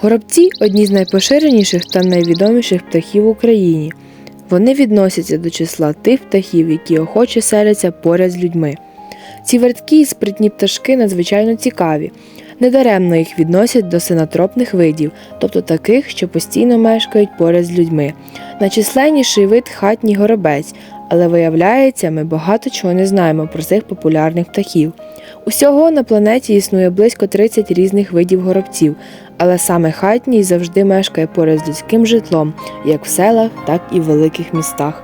Горобці одні з найпоширеніших та найвідоміших птахів в Україні. Вони відносяться до числа тих птахів, які охоче селяться поряд з людьми. Ці верткі і спритні пташки надзвичайно цікаві. Недаремно їх відносять до синотропних видів, тобто таких, що постійно мешкають поряд з людьми. Найчисленніший вид хатній горобець, але виявляється, ми багато чого не знаємо про цих популярних птахів. Усього на планеті існує близько 30 різних видів горобців, але саме хатній завжди мешкає поряд з людським житлом, як в селах, так і в великих містах.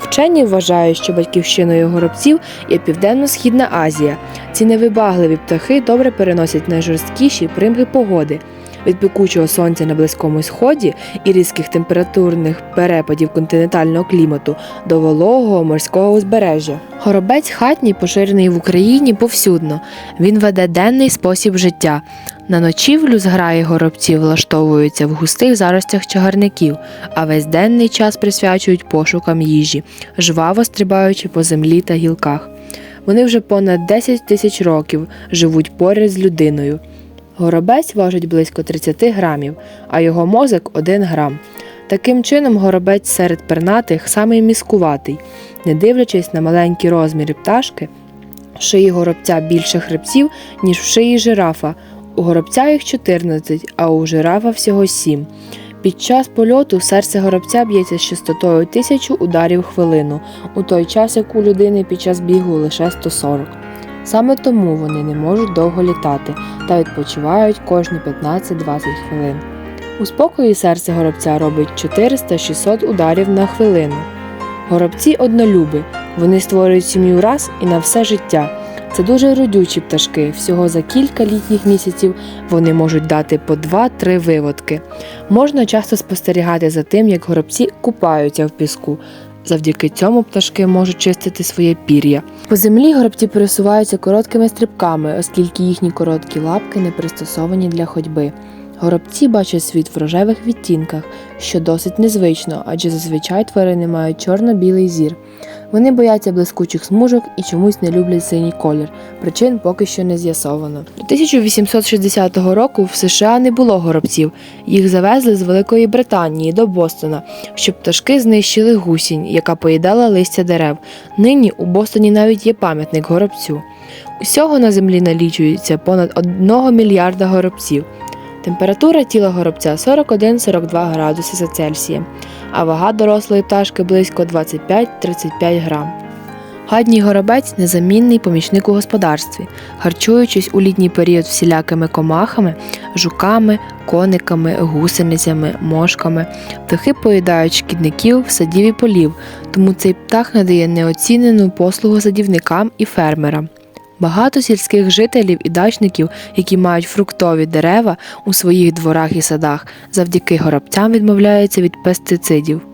Вчені вважають, що батьківщиною горобців є Південно-Східна Азія. Ці невибагливі птахи добре переносять найжорсткіші примги погоди. Від пекучого сонця на Близькому Сході і різких температурних перепадів континентального клімату до вологого морського узбережжя. Горобець хатній поширений в Україні повсюдно. Він веде денний спосіб життя. На ночівлю зграї горобців влаштовуються в густих заростях чагарників, а весь денний час присвячують пошукам їжі, жваво стрибаючи по землі та гілках. Вони вже понад 10 тисяч років живуть поряд з людиною. Горобець важить близько 30 грамів, а його мозок 1 грам. Таким чином, горобець серед пернатих самий міскуватий. Не дивлячись на маленькі розміри пташки, в шиї горобця більше хребців, ніж в шиї жирафа. У горобця їх 14, а у жирафа всього 7. Під час польоту серце горобця б'ється з частотою тисячу ударів хвилину, у той час як у людини під час бігу лише 140. Саме тому вони не можуть довго літати та відпочивають кожні 15-20 хвилин. У спокої серце горобця робить 400-600 ударів на хвилину. Горобці однолюби, вони створюють сім'ю раз і на все життя. Це дуже родючі пташки. Всього за кілька літніх місяців вони можуть дати по 2-3 виводки. Можна часто спостерігати за тим, як горобці купаються в піску. Завдяки цьому пташки можуть чистити своє пір'я. По землі горобці пересуваються короткими стрибками, оскільки їхні короткі лапки не пристосовані для ходьби. Горобці бачать світ в рожевих відтінках, що досить незвично, адже зазвичай тварини мають чорно-білий зір. Вони бояться блискучих смужок і чомусь не люблять синій колір. Причин поки що не з'ясовано. До 1860 року в США не було горобців. Їх завезли з Великої Британії до Бостона, щоб пташки знищили гусінь, яка поїдала листя дерев. Нині у Бостоні навіть є пам'ятник горобцю. Усього на землі налічується понад 1 мільярда горобців. Температура тіла горобця 41-42 градуси за Цельсієм, а вага дорослої пташки близько 25-35 грам. Гадній горобець незамінний помічник у господарстві, харчуючись у літній період всілякими комахами, жуками, кониками, гусеницями, мошками. Птахи поїдають шкідників, садів і полів, тому цей птах надає неоцінену послугу садівникам і фермерам. Багато сільських жителів і дачників, які мають фруктові дерева у своїх дворах і садах, завдяки горобцям відмовляються від пестицидів.